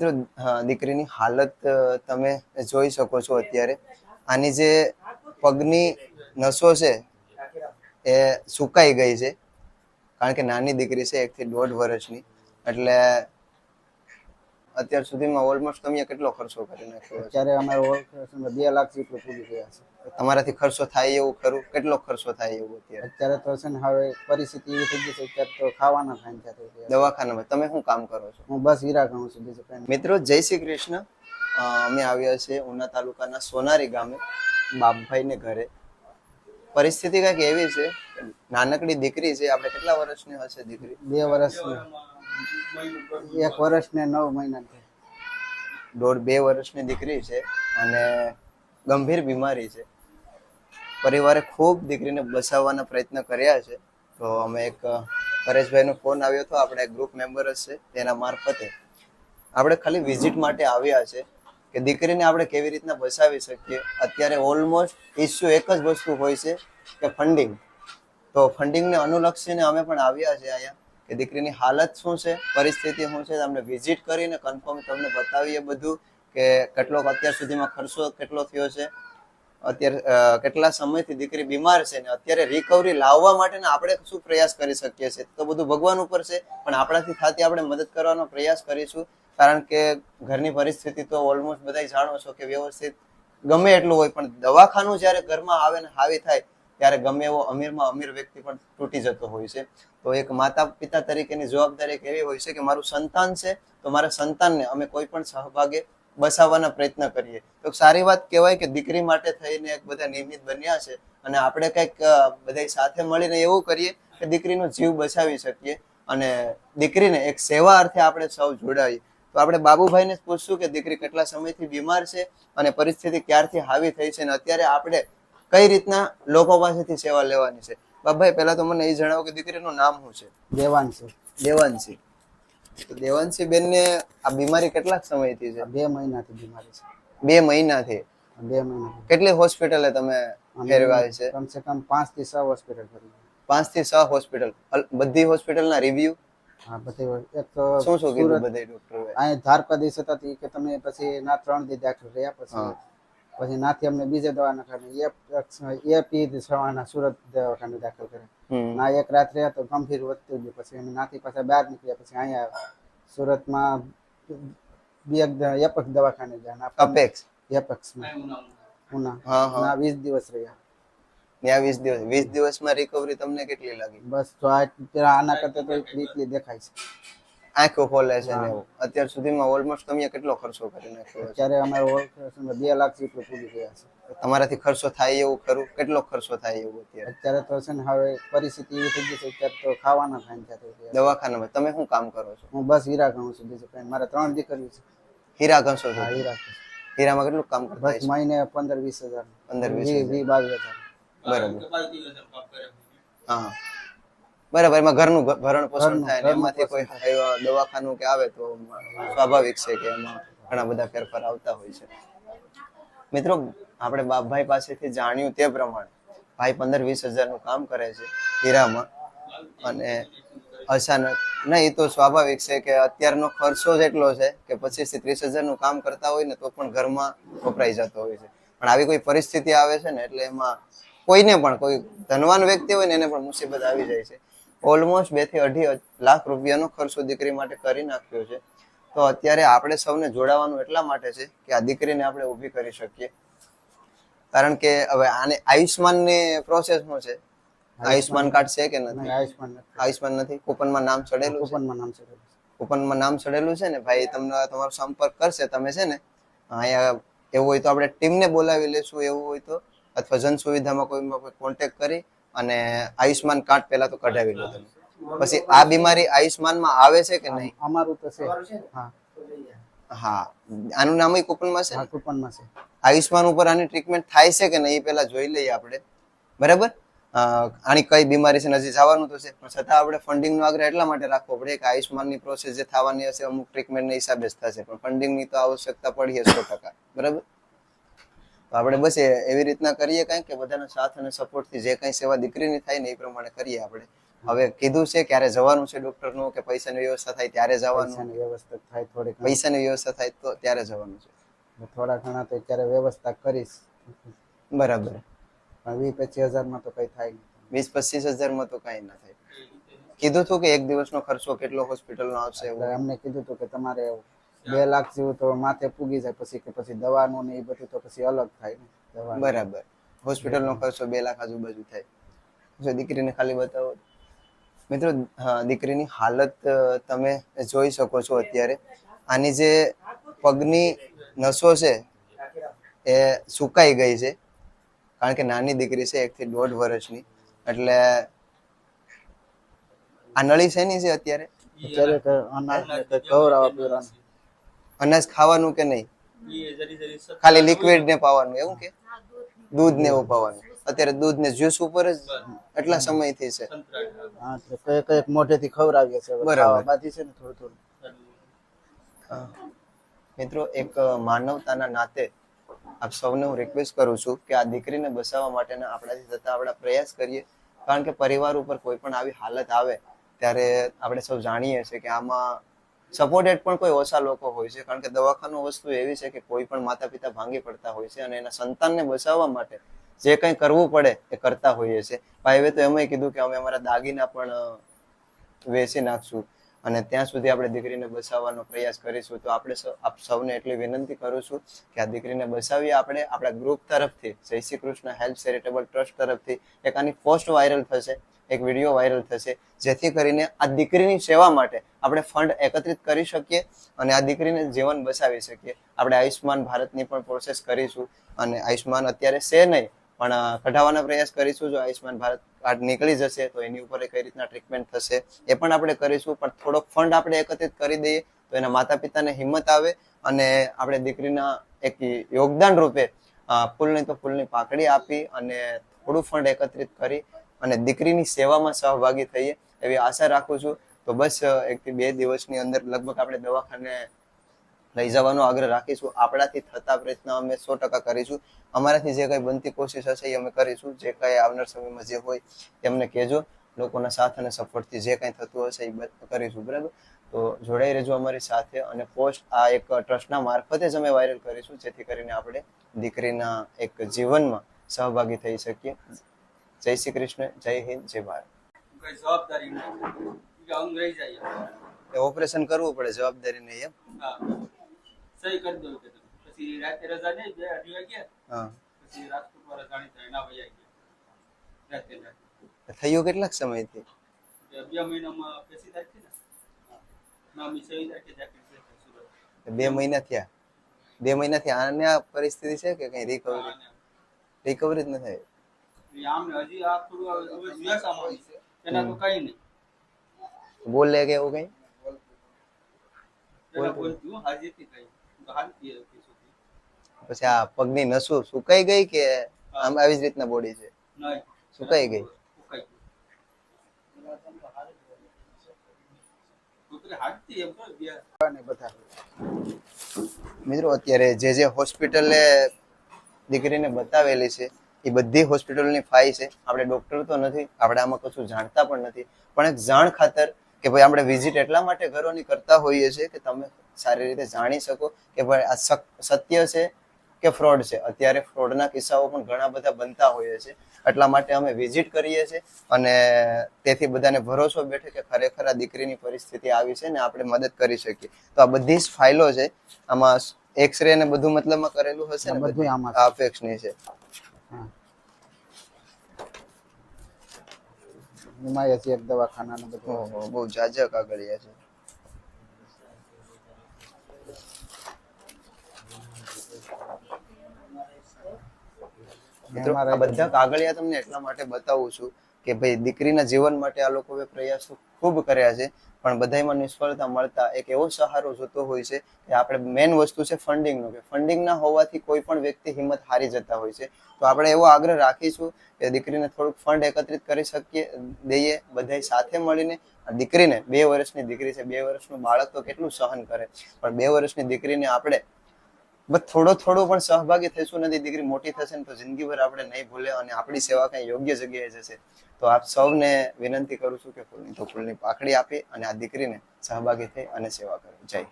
મિત્રો દીકરીની હાલત તમે જોઈ શકો છો અત્યારે. આની જે પગની નસો છે, એ સુકાઈ ગઈ છે. કારણ કે નાની દીકરી છે, એકથી દોઢ વર્ષની. એટલે અત્યાર સુધીમાં ઓલમોસ્ટ તમે કેટલો ખર્ચો કરી નાખ્યો અત્યારે અમારે ખર્ચમાં બે લાખ જેટલું પૂરી ગયા છે. તમારાથી ખર્ચો થાય એવું ખરું? કેટલો ખર્ચો થાય એવું અત્યારે? અત્યારે તો છે ને હવે પરિસ્થિતિ એવી થઈ ગઈ છે અત્યારે તો ખાવાના ખાઈને થઈ ગયા છે. દવાખાનામાં? તમે શું કામ કરો છો? હું બસ હીરા ગણું છું બીજું કઈ મિત્રો જય શ્રી કૃષ્ણ. અમે આવ્યા છીએ ઉના તાલુકાના સોનારી ગામે બાપભાઈને ઘરે. પરિસ્થિતિ કંઈક એવી છે નાનકડી દીકરી છે આપણે કેટલા વર્ષની હશે દીકરી? બે વર્ષની. એક વર્ષ ને નવ મહિના. દોઢ બે વર્ષની દીકરી છે અને ગંભીર બીમારી છે. પરિવારે ખૂબ દીકરીને બચાવવાના પ્રયત્ન કર્યા છે. તો અમે એક, પરેશભાઈનો ફોન આવ્યો હતો આપણે ગ્રુપ મેમ્બર છે, તેના મારફતે આપણે ખાલી વિઝિટ માટે આવ્યા છે કે દીકરીને આપણે કેવી રીતના બચાવી શકીએ? અત્યારે ઓલમોસ્ટ ઇસ્યુ એક જ વસ્તુ હોય છે કે ફંડિંગ તો ફંડિંગને અનુલક્ષીને અમે પણ આવ્યા છે અહીંયા. કે દીકરીની હાલત શું છે, પરિસ્થિતિ શું છે, તમને વિઝિટ કરીને કન્ફર્મ તમને બતાવીએ બધું કે કેટલો અત્યાર સુધીમાં ખર્ચો કેટલો થયો છે. અત્યારે કેટલા સમયથી દીકરી બીમાર છે ને અત્યારે રિકવરી લાવવા માટે આપણે શું પ્રયાસ કરી શકીએ છીએ? તો બધું ભગવાન ઉપર છે, પણ આપણાથી થતી આપણે મદદ કરવાનો પ્રયાસ કરીશું. કારણ કે ઘરની પરિસ્થિતિ તો ઓલમોસ્ટ બધા જાણો છો કે વ્યવસ્થિત ગમે એટલું હોય, પણ દવાખાનું જ્યારે ઘરમાં આવે ને હાવી થાય ત્યારે ગમે એવો અમીરમાં અમીર વ્યક્તિ પણ તૂટી જતો હોય છે. તો એક માતા પિતા તરીકેની જવાબદારી એક એવી હોય છે કે મારું સંતાન છે, તો મારા સંતાનને અમે કોઈ પણ સહભાગે બસાવવાના પ્રયત્ન કરીએ. તો સારી વાત કહેવાય કે દીકરી માટે થઈને એક બધા નિયમિત બન્યા છે અને આપણે કંઈક બધા સાથે મળીને એવું કરીએ કે દીકરીનો જીવ બચાવી શકીએ અને દીકરીને એક સેવા અર્થે આપણે સૌ જોડાઈએ. તો આપણે બાબુભાઈને પૂછશું કે દીકરી કેટલા સમયથી બીમાર છે અને પરિસ્થિતિ ક્યારથી હાવી થઈ છે અને અત્યારે આપણે કઈ રીતના લોકો પાસેથી સેવા લેવાની છે? બાબુભાઈ પહેલા તો મને એ જણાવો કે દીકરીનું નામ શું છે? દેવાંશી. દેવાંશી. તો દેવાંશી બેનને આ બીમારી કેટલાક સમયથી છે? બે મહિનાથી બીમારી છે. બે મહિનાથી? બે મહિના કેટલી હોસ્પિટલે તમે ફેરવાય છે? કમસે કમ પાંચથી છ હોસ્પિટલ ફેરવી પાંચથી છ હોસ્પિટલ. બધી હોસ્પિટલના રિવ્યુ? હા બધી એક તો શું શું કીધું બધા ડોક્ટરોએ અહીંયા ધારકા સતત હતા કે તમે પછી ના ત્રણ દી દાખલ રહ્યા પછી. પછી નાથી અમને બીજે દવાખાને એ પી સવાના સુરત દવાખાને દાખલ કરે ના એક રાત રહ્યા તો ગંભીર વધતું ગયું. પછી અમે નાથી પાછા બહાર નીકળ્યા. પછી અહીંયા આવ્યા. સુરતમાં બે એપક દવાખાને ગયા. ના અપેક્ષ? એપક્સમાં ઉના. હા હા. ના વીસ દિવસ રહ્યા. ત્યાં વીસ દિવસ. વીસ દિવસમાં રિકવરી તમને કેટલી લાગી? બસ પેલા આના કરતા તો એટલી દેખાય છે. આંખો ખોલે છે ને એવું. અત્યાર સુધીમાં ઓલમોસ્ટ તમે કેટલો ખર્ચો કરી નાખ્યો અત્યારે અમારે ઓલમોસ્ટ બે લાખ જેટલો પૂરી ગયા છે. તમારાથી ખર્ચો થાય એવું ખરું? કેટલો ખર્ચો થાય એવું અત્યારે? અત્યારે તો છે ને હવે પરિસ્થિતિ એવી થઈ ગઈ છે અત્યારે તો ખાવાના ખાઈને થયા. દવાખાનામાં. તમે શું કામ કરો છો? હું બસ હીરા કહું છું બીજું મારે ત્રણ દીકરીઓ છે. હીરા ઘસો છો હીરા હીરામાં કેટલું કામ કરતા બસ મહિને પંદર વીસ હજાર. પંદર વીસ વી વી બાવીસ હજાર. બરાબર. હા. બરાબર એમાં ઘરનું ભરણ પોષણ થાય ને એમાંથી કોઈ દવાખાનું કે આવે તો સ્વાભાવિક છે કે એમાં ઘણા બધા ફેરફાર આવતા હોય છે. મિત્રો આપણે બાપભાઈ પાસેથી જાણ્યું તે પ્રમાણે ભાઈ પંદર વીસ હજારનું કામ કરે છે હીરામાં અને અચાનક ના એ તો સ્વાભાવિક છે કે અત્યારનો ખર્ચો જ એટલો છે કે પચીસથી ત્રીસ હજારનું કામ કરતા હોય ને તો પણ ઘરમાં વપરાઈ જતો હોય છે. પણ આવી કોઈ પરિસ્થિતિ આવે છે ને એટલે એમાં કોઈને પણ કોઈ ધનવાન વ્યક્તિ હોય ને એને પણ મુસીબત આવી જાય છે. ઓલમોસ્ટ બેથી અઢી લાખ રૂપિયાનો ખર્ચો દીકરી માટે કરી નાખ્યો છે. તો અત્યારે આપણે સૌને જોડાવાનું એટલા માટે છે કે આ દીકરીને આપણે ઊભી કરી શકીએ. કારણ કે હવે આને આયુષ્માનની પ્રોસેસ શું છે? આયુષ્માન કાર્ડ છે કે નથી? આયુષ્માન નથી. આયુષ્માન નથી? કૂપનમાં નામ ચડેલું છે? કૂપનમાં નામ ચડેલું કૂપનમાં નામ ચડેલું છે ને? ભાઈ તમને તમારો સંપર્ક કરશે તમે છે ને અહીંયા એવું હોય તો આપણે ટીમને બોલાવી લેશું એવું હોય તો અથવા જન સુવિધામાં કોઈ કોઈ કોન્ટેક્ટ કરી અને આયુષ્માન કાર્ડ પહેલા તો કઢાવી લો તમે. પછી આ બીમારી આયુષ્માનમાં આવે છે કે નહીં? અમારું તો છે. હા. હા. આનું નામ કૂપનમાં છે ને? હા કૂપનમાં છે. આયુષ્માન ઉપર આની ટ્રીટમેન્ટ થાય છે કે નહીં એ પહેલા જોઈ લઈએ આપણે. બરાબર? આની કઈ બીમારી છે નજીક હજી જવાનું તો છે. પણ છતાં આપણે ફંડિંગનો આગ્રહ એટલા માટે રાખવો પડે કે આયુષ્માનની પ્રોસેસ જે થવાની હશે અમુક ટ્રીટમેન્ટના હિસાબે જ થશે. પણ ફંડિંગની તો આવશ્યકતા પડી સો ટકા. બરાબર? તો આપણે બસ એવી રીતના કરીએ કાંઈ કે બધાના સાથ અને સપોર્ટથી જે કંઈ સેવા દીકરીની થાય ને એ પ્રમાણે કરીએ આપણે. હવે કીધું છે ક્યારે જવાનું છે ડોક્ટરનું કે પૈસાની વ્યવસ્થા થાય ત્યારે જવાનું. વ્યવસ્થા થાય થોડીક પૈસાની વ્યવસ્થા થાય તો ત્યારે જવાનું છે. થોડા ઘણા તો અત્યારે વ્યવસ્થા કરીશ. બરાબર. પણ વીસ પચીસ હજારમાં તો કઈ થાય વીસ પચીસ હજારમાં તો કઈ ના થાય. કીધું હતું કે એક દિવસનો ખર્ચો કેટલો હોસ્પિટલનો આવશે અમને કીધું હતું કે તમારે બે લાખ જેવું તો માથે પૂગી જાય પછી કે પછી દવાનું ને એ બધું તો પછી અલગ થાય ને બરાબર. હોસ્પિટલનો ખર્ચો બે લાખ આજુબાજુ થાય. જો દીકરીને ખાલી બતાવો. મિત્રો દીકરીની હાલત તમે જોઈ શકો છો અત્યારે. આની જે પગની નસો છે એ સુકાઈ ગઈ છે. કારણ કે નાની દીકરી છે એકથી દોઢ વર્ષની. એટલે આ નળી શેની છે અત્યારે? અત્યારે કવર આવા ને કંઈ ખવડાવવા પીવડાવવાનું. અનાજ ખાવાનું કે નહીં? ખાલી લિક્વિડ ને પાવાનું એવું કે? દૂધ ને એવું પાવાનું. અત્યારે દૂધ ને જ્યુસ ઉપર જ એટલા સમયથી છે. હા એટલે કઈ કંઈક મોઢેથી ખવડાવીએ છે બરાબર. બાકી છે ને થોડું થોડું. મિત્રો એક માનવતાના નાતે આપ સૌને હું રિક્વેસ્ટ કરું છું કે આ દીકરીને બચાવવા માટેના આપણાથી થતા આપણા પ્રયાસ કરીએ. કારણ કે પરિવાર ઉપર કોઈ પણ આવી હાલત આવે ત્યારે આપણે સૌ જાણીએ છીએ કે આમાં સપોર્ટેડ પણ કોઈ ઓછા લોકો હોય છે. કારણ કે દવાખાનું વસ્તુ એવી છે કે કોઈ પણ માતા પિતા ભાંગી પડતા હોય છે અને એના સંતાનને બચાવવા માટે જે કંઈ કરવું પડે એ કરતા હોઈએ છીએ ભાઈએ તો એમ કીધું કે અમે અમારા દાગીના પણ વેચી નાખશું. અને ત્યાં સુધી આપણે દીકરીને બચાવવાનો પ્રયાસ કરીશું તો આપણે આપ સૌને એટલી વિનંતી કરું છું કે આ દીકરીને બચાવીએ આપણે, આપણા ગ્રુપ તરફથી, Jay Shri Krishna help charitable trust તરફથી એક આની પોસ્ટ વાયરલ થશે, એક વીડિયો વાયરલ થશે, જેથી કરીને આ દીકરીની સેવા માટે આપણે ફંડ એકત્રિત કરી શકીએ અને આ દીકરીને જીવન બચાવી શકીએ. આપણે આયુષ્માન ભારતની પણ પ્રોસેસ કરીશું અને આયુષ્માન અત્યારે છે નહીં પણ કઢાવવાનો પ્રયાસ કરીશું જો આયુષ્માન ભારત કાર્ડ નીકળી જશે, તો એની ઉપર કઈ રીતના ટ્રીટમેન્ટ થશે, એ પણ આપણે કરીશું. પણ થોડોક ફંડ આપણે એકત્રિત કરી દઈએ, તો એના માતા પિતાને હિંમત આવે અને આપણે દીકરીના એક યોગદાન રૂપે ફૂલની તો ફૂલની પાકડી આપી અને થોડું ફંડ એકત્રિત કરી અને દીકરીની સેવામાં સહભાગી થઈએ એવી આશા રાખું છું. તો બસ એકથી બે દિવસની અંદર લગભગ આપણે દવાખાને લઈ જવાનો આગ્રહ રાખીશું. આપણાથી થતા પ્રયત્ન અમે સો ટકા કરીશું. અમારાથી જે કંઈ બનતી કોશિશ હશે એ અમે કરીશું. જે કંઈ આવનાર સમયમાં જે હોય તેમને કહેજો. લોકોના સાથ અને સપોર્ટથી જે કંઈ થતું હશે એ કરીશું. બરાબર? તો જોડાઈ રહેજો અમારી સાથે અને પોસ્ટ આ એક ટ્રસ્ટના મારફતે જ અમે વાયરલ કરીશું જેથી કરીને આપણે દીકરીના એક જીવનમાં સહભાગી થઈ શકીએ. જય શ્રી કૃષ્ણ. જય હિન્દ. જય ભારત. જવાબદારી ઓપરેશન કરવું પડે જવાબદારી નહીં એમ સહી કરી દઉં કે પછી રાતે રજા નહીં બે અઢી વાગ્યા. પછી રાજકોટ વાળા જાણીતા એના વયા ગયા. રાતે રાતે. થયું કેટલાક સમયથી? બે- મહિનામાં પેસી તારીખે ને. મામી સહી જાકીર છે બે મહિના થયા. બે મહિનાથી આને આ પરિસ્થિતિ છે કે કઈ રિકવરી રિકવરી જ ન થાય? આમ હજી આ થોડું હવે હવે વ્યસામાં છે. એના તો કઈ નહીં. બોલે કે એવું કઈ? બોલ બોલતી હાજી થી કઈ. પછી આ પગની નસો સુકાઈ ગઈ કે આમ આવી જ રીતના બોડી છે? સુકાઈ ગઈ. મિત્રો અત્યારે જે જે હોસ્પિટલે દીકરીને બતાવેલી છે એ બધી હોસ્પિટલની ફાઈ છે. આપણે ડોક્ટર તો નથી આપણે આમાં કશું જાણતા પણ નથી. પણ એક જાણ ખાતર કે ભાઈ આપણે વિઝિટ એટલા માટે ઘરોની કરતા હોઈએ છીએ કે તમે સારી રીતે જાણી શકો કે ભાઈ આ સત્ય છે કે ફ્રોડ છે? અત્યારે ફ્રોડના કિસ્સાઓ પણ ઘણા બધા બનતા હોઈએ છે એટલા માટે અમે વિઝિટ કરીએ છીએ અને તેથી બધાને ભરોસો બેઠે કે ખરેખર આ દીકરીની પરિસ્થિતિ આવી છે ને આપણે મદદ કરી શકીએ. તો આ બધી જ ફાઇલો છે. આમાં એક્સરે ને બધું મતલબમાં કરેલું હશે ને બધું? આમાં અપેક્ષની છે. હા એમાં એક દવાખાના ને બધું. બહુ જાજા કાગળિયા છે. બધા કાગળિયા તમને એટલા માટે બતાવું છું કે ભાઈ દીકરીના જીવન માટે આ લોકોએ પ્રયાસો ખૂબ કર્યા છે, પણ બધાયમાં નિષ્ફળતા મળતા એક એવો સહારો જોતો હોય છે કે આપણે મેઇન વસ્તુ છે ફંડિંગનો કે ફંડિંગ ના હોવાથી કોઈ પણ વ્યક્તિ હિંમત હારી જતા હોય છે. તો આપણે એવો આગ્રહ રાખીશું કે દીકરીને થોડુંક ફંડ એકત્રિત કરી શકીએ, દઈએ, બધાય સાથે મળીને. દીકરીને, બે વર્ષની દીકરી છે, બે વર્ષનું બાળક તો કેટલું સહન કરે. પણ બે વર્ષની દીકરીને આપણે બસ થોડો થોડો પણ સહભાગી થઈશું નથી, દીકરી મોટી થશે ને તો જિંદગીભર આપણે નહીં ભૂલે અને આપણી સેવા કઈ યોગ્ય જગ્યાએ જશે. તો આપ સૌને વિનંતી કરું છું કે ફૂલની તો ફૂલની પાખડી આપી અને આ દીકરીને સહભાગી થઈ અને સેવા કરો. જય